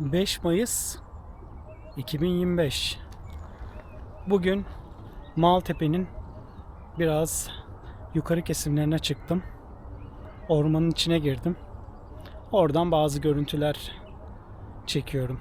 5 Mayıs 2025 Bugün Maltepe'nin biraz yukarı kesimlerine çıktım. Ormanın içine girdim. Oradan bazı görüntüler çekiyorum.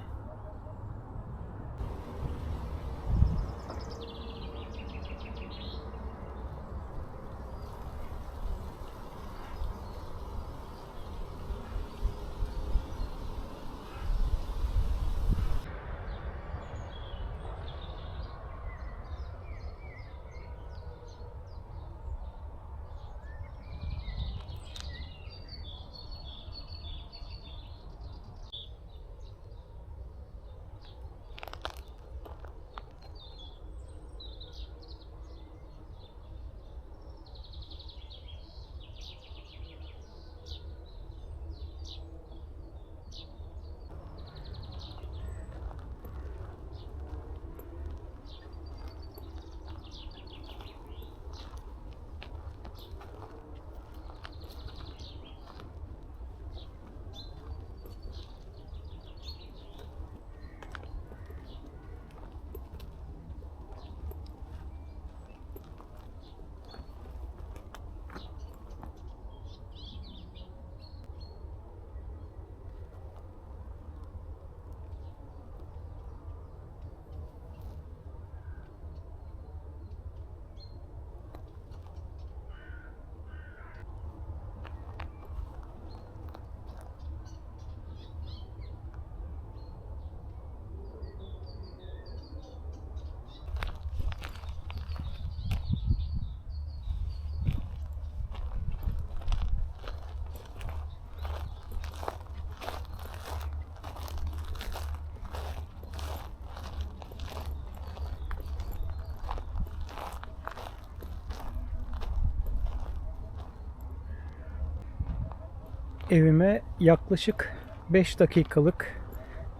Evime yaklaşık 5 dakikalık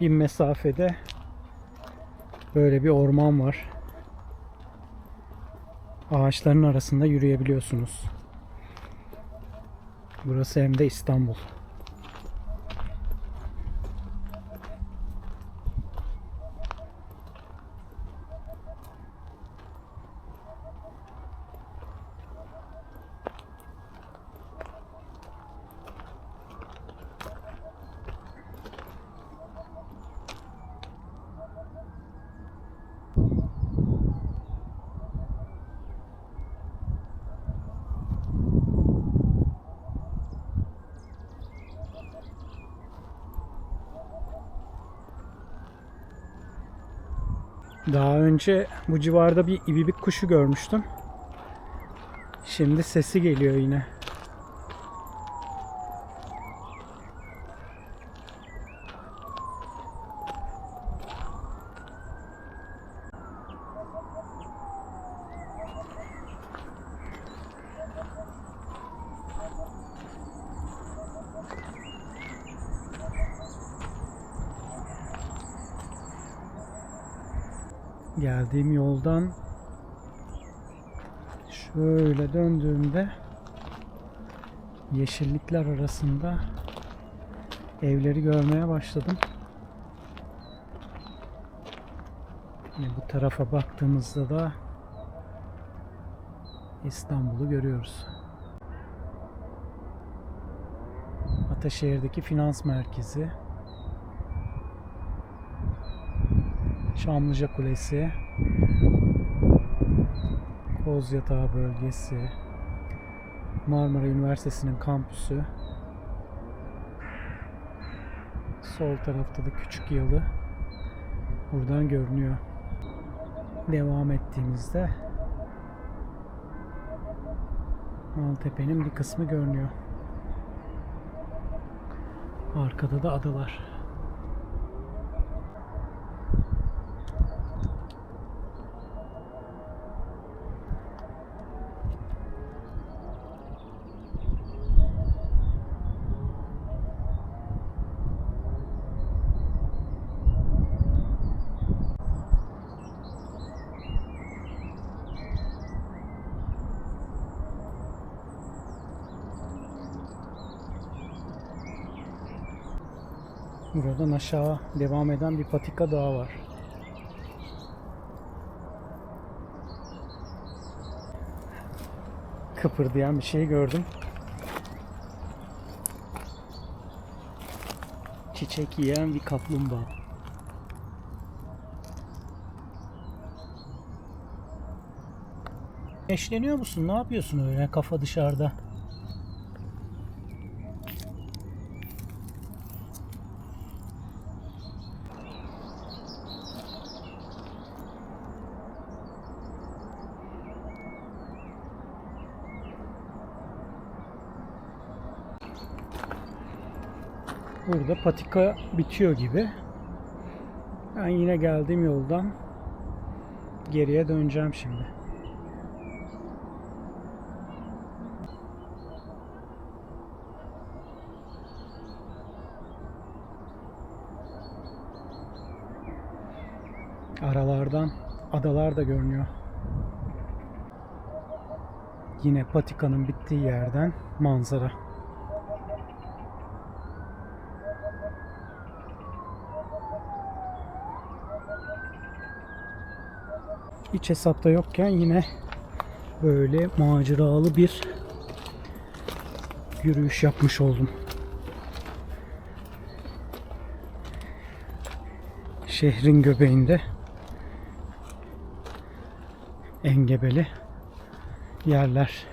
bir mesafede böyle bir orman var. Ağaçların arasında yürüyebiliyorsunuz. Burası hem de İstanbul. Daha önce bu civarda bir ibibik kuşu görmüştüm. Şimdi sesi geliyor yine. Geldiğim yoldan şöyle döndüğümde yeşillikler arasında evleri görmeye başladım. Yine bu tarafa baktığımızda da İstanbul'u görüyoruz. Ataşehir'deki finans merkezi. Çamlıca Kulesi, Kozyatağı bölgesi, Marmara Üniversitesi'nin kampüsü, sol tarafta da Küçük Yalı buradan görünüyor. Devam ettiğimizde Maltepe'nin bir kısmı görünüyor. Arkada da adalar. Buradan aşağı devam eden bir patika daha var. Kıpırdayan bir şey gördüm. Çiçek yiyen bir kaplumbağa. Eşleniyor musun? Ne yapıyorsun öyle kafa dışarıda? Burada patika bitiyor gibi. Ben yine geldiğim yoldan geriye döneceğim şimdi. Aralardan adalar da görünüyor. Yine patikanın bittiği yerden manzara. Hiç hesapta yokken yine böyle maceralı bir yürüyüş yapmış oldum. Şehrin göbeğinde engebeli yerler.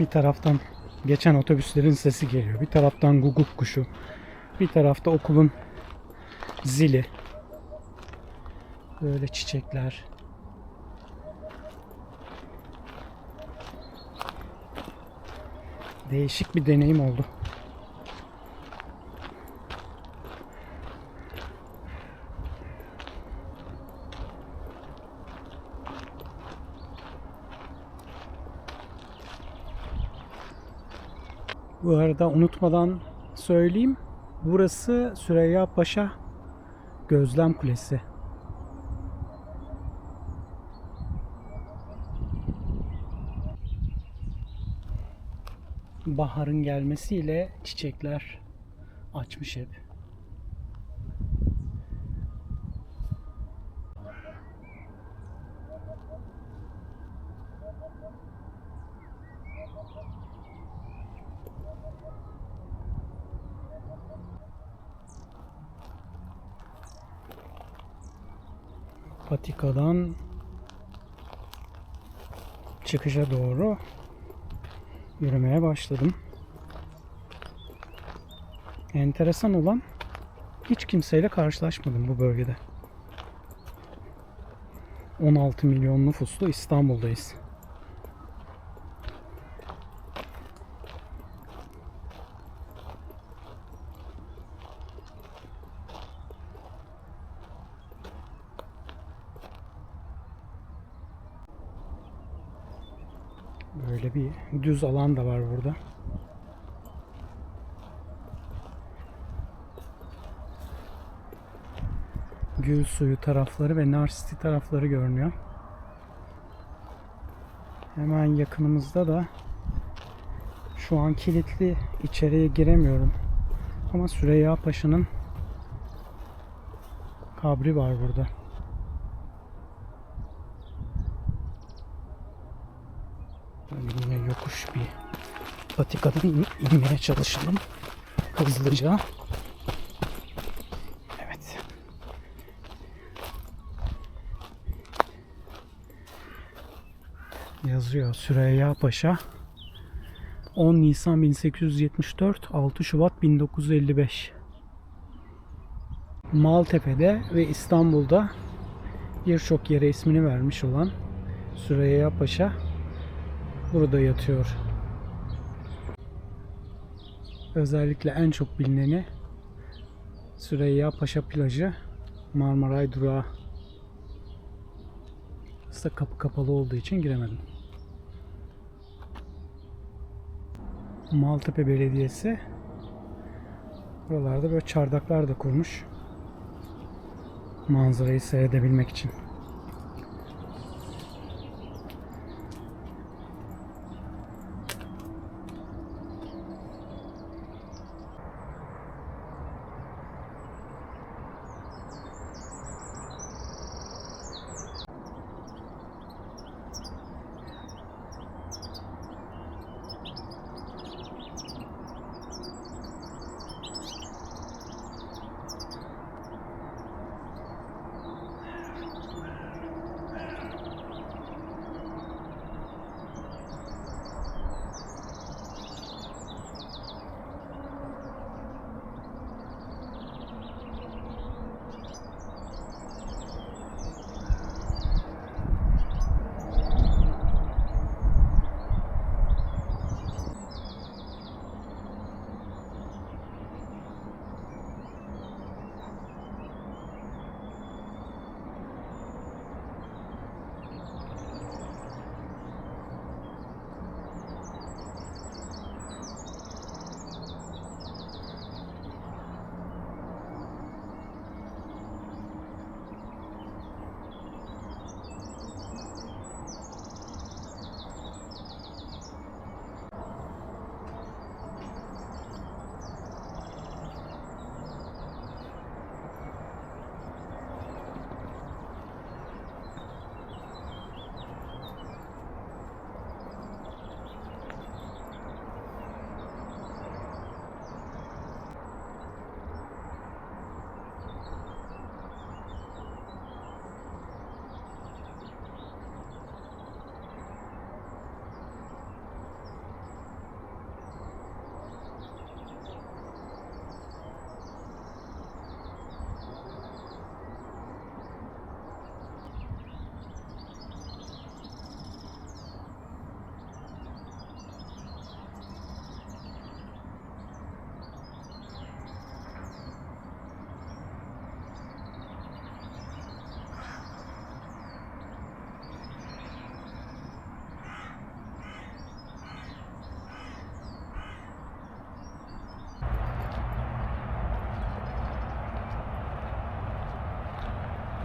Bir taraftan geçen otobüslerin sesi geliyor. Bir taraftan guguk kuşu. Bir tarafta okulun zili. Böyle çiçekler. Değişik bir deneyim oldu. Bu arada unutmadan söyleyeyim. Burası Süreyya Paşa Gözlem Kulesi. Baharın gelmesiyle çiçekler açmış hep. Patikadan çıkışa doğru yürümeye başladım. Enteresan olan hiç kimseyle karşılaşmadım bu bölgede. 16 milyon nüfuslu İstanbul'dayız. Böyle bir düz alan da var burada. Gül suyu tarafları ve nar City tarafları görünüyor. Hemen yakınımızda da şu an kilitli içeriye giremiyorum. Ama Süreyya Paşa'nın kabri var burada. Böyle yine yokuş bir patikadan in- inmeye çalışalım. Hızlıca. Evet. Yazıyor Süreyya Paşa. 10 Nisan 1874, 6 Şubat 1955. Maltepe'de ve İstanbul'da birçok yere ismini vermiş olan Süreyya Paşa burada yatıyor. Özellikle en çok bilineni Süreyya Paşa plajı Marmaray durağı. Aslında kapı kapalı olduğu için giremedim. Maltepe Belediyesi buralarda böyle çardaklar da kurmuş. Manzarayı seyredebilmek için.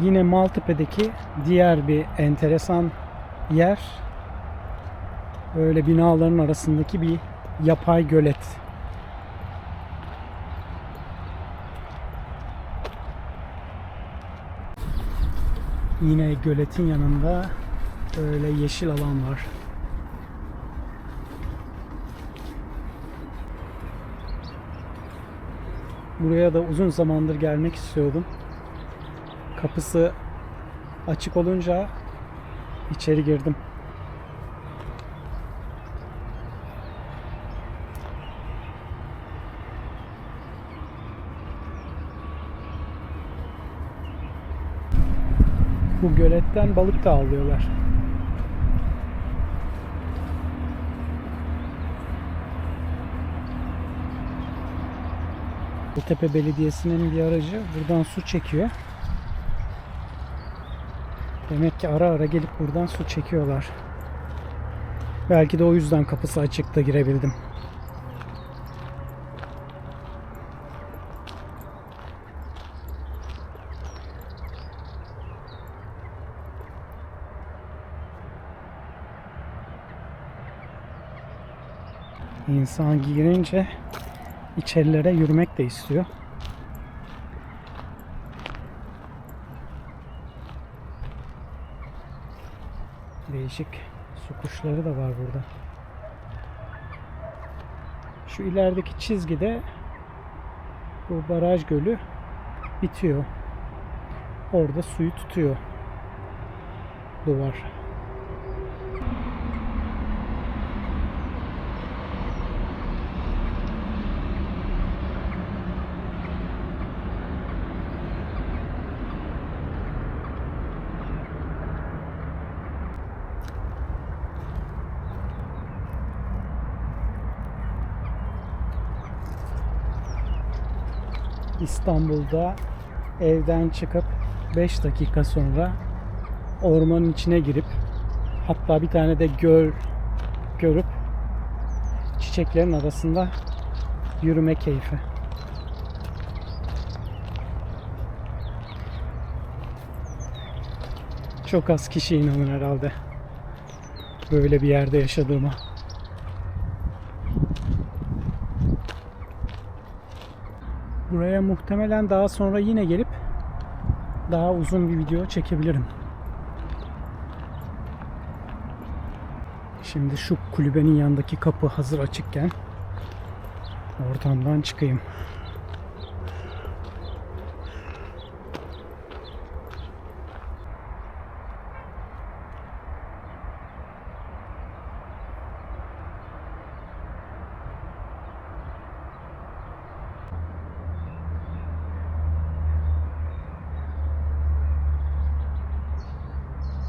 Yine Maltepe'deki diğer bir enteresan yer böyle binaların arasındaki bir yapay gölet. Yine göletin yanında böyle yeşil alan var. Buraya da uzun zamandır gelmek istiyordum. Kapısı açık olunca içeri girdim. Bu göletten balık da avlıyorlar. Tepe Belediyesi'nin bir aracı buradan su çekiyor. Demek ki ara ara gelip buradan su çekiyorlar. Belki de o yüzden kapısı açıkta girebildim. İnsan girince içerilere yürümek de istiyor. Değişik su kuşları da var burada. Şu ilerideki çizgide bu baraj gölü bitiyor. Orada suyu tutuyor. Duvar. İstanbul'da evden çıkıp 5 dakika sonra ormanın içine girip hatta bir tane de göl görüp çiçeklerin arasında yürüme keyfi. Çok az kişi inanır herhalde böyle bir yerde yaşadığıma. Buraya muhtemelen daha sonra yine gelip daha uzun bir video çekebilirim. Şimdi şu kulübenin yanındaki kapı hazır açıkken ortamdan çıkayım.